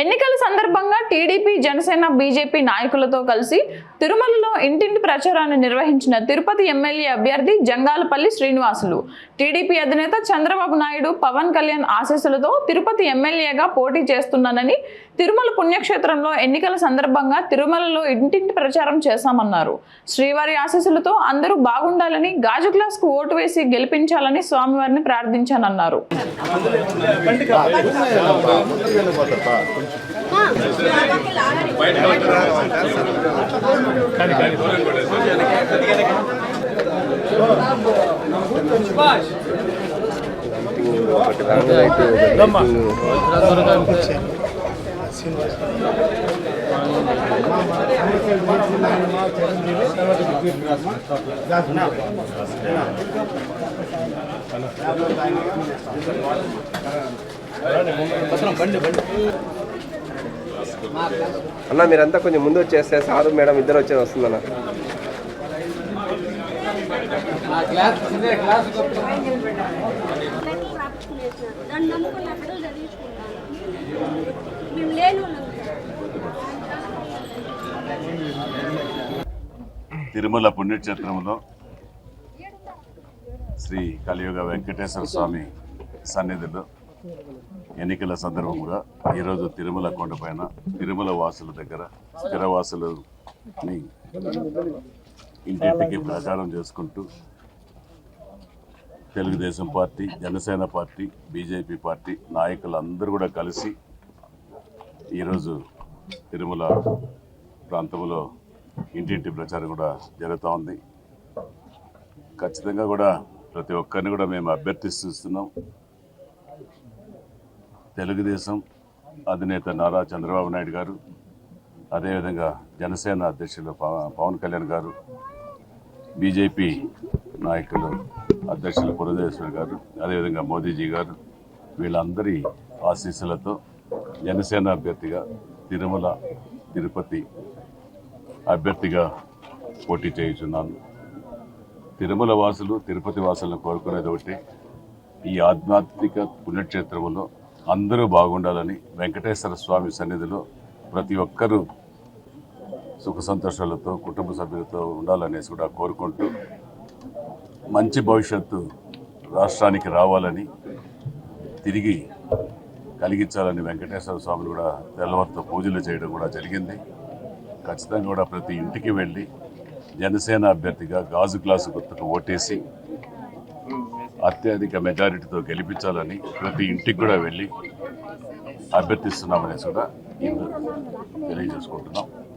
ఎన్నికల సందర్భంగా TDP Janasena BJP నాయకులతో కలిసి తిరుమలలో ఇంటింటి ప్రచారాన్ని నిర్వహించిన తిరుపతి ఎమ్మెల్యే అభ్యర్థి జంగాలపల్లి శ్రీనివాసులు. టీడీపీ అధినేత చంద్రబాబు నాయుడు పవన్ కళ్యాణ్ ఆశీస్సులతో తిరుపతి ఎమ్మెల్యేగా పోటీ చేస్తున్నానని తిరుమల పుణ్యక్షేత్రంలో ఎన్నికల సందర్భంగా తిరుమలలో ఇంటింటి ప్రచారం చేశామన్నారు. శ్రీవారి ఆశీస్సులతో అందరూ బాగుండాలని గాజు గ్లాస్కు ఓటు వేసి గెలిపించాలని స్వామివారిని ప్రార్థించానన్నారు. అన్న మీరంతా కొంచెం ముందు వచ్చేస్తే సారు మేడం ఇద్దరు వచ్చేది వస్తుందన్న. దాన్ని నమ్ముకుని ఎక్కడో చదివించుకుంటాను మేము తిరుమల పుణ్యక్షేత్రంలో శ్రీ కలియుగ వెంకటేశ్వర స్వామి సన్నిధిలో ఎన్నికల సందర్భంగా ఈరోజు తిరుమల కొండపైన తిరుమల వాసుల దగ్గర స్థిరవాసులని ఇంటింటికి ప్రచారం చేసుకుంటూ Telugu Desam party Janasena party BJP party నాయకులందరూ కూడా కలిసి ఈరోజు తిరుమల ప్రాంతంలో ఇంటింటి ప్రచారం కూడా జరుగుతూ ఉంది. ఖచ్చితంగా కూడా ప్రతి ఒక్కరిని కూడా మేము అభ్యర్థిస్తున్నాం తెలుగుదేశం అధినేత నారా చంద్రబాబు నాయుడు గారు అదేవిధంగా జనసేన అధ్యక్షులు పవ- పవన్ కళ్యాణ్ గారు బీజేపీ నాయకులు అధ్యక్షులు పురంధేశ్వరి గారు అదేవిధంగా మోదీజీ గారు వీళ్ళందరి ఆశీస్సులతో జనసేన అభ్యర్థిగా తిరుమల తిరుపతి అభ్యర్థిగా పోటీ చేయుచున్నాను. తిరుమల వాసులు తిరుపతి వాసులను కోరుకునేది ఒకటి ఈ ఆధ్యాత్మిక పుణ్యక్షేత్రంలో అందరూ బాగుండాలని వెంకటేశ్వర స్వామి సన్నిధిలో ప్రతి ఒక్కరూ సుఖ సంతోషాలతో కుటుంబ సభ్యులతో ఉండాలనేసి కూడా కోరుకుంటూ మంచి భవిష్యత్తు రాష్ట్రానికి రావాలని తిరిగి కలిగించాలని వెంకటేశ్వర స్వామిని కూడా తెల్లవారితో పూజలు చేయడం కూడా జరిగింది. ఖచ్చితంగా కూడా ప్రతి ఇంటికి వెళ్ళి జనసేన అభ్యర్థిగా గాజు గ్లాసు గుర్తుకు ఓటేసి అత్యధిక మెజారిటీతో గెలిపించాలని ప్రతి ఇంటికి కూడా వెళ్ళి అభ్యర్థిస్తున్నామనేసి కూడా తెలియజేసుకుంటున్నాం.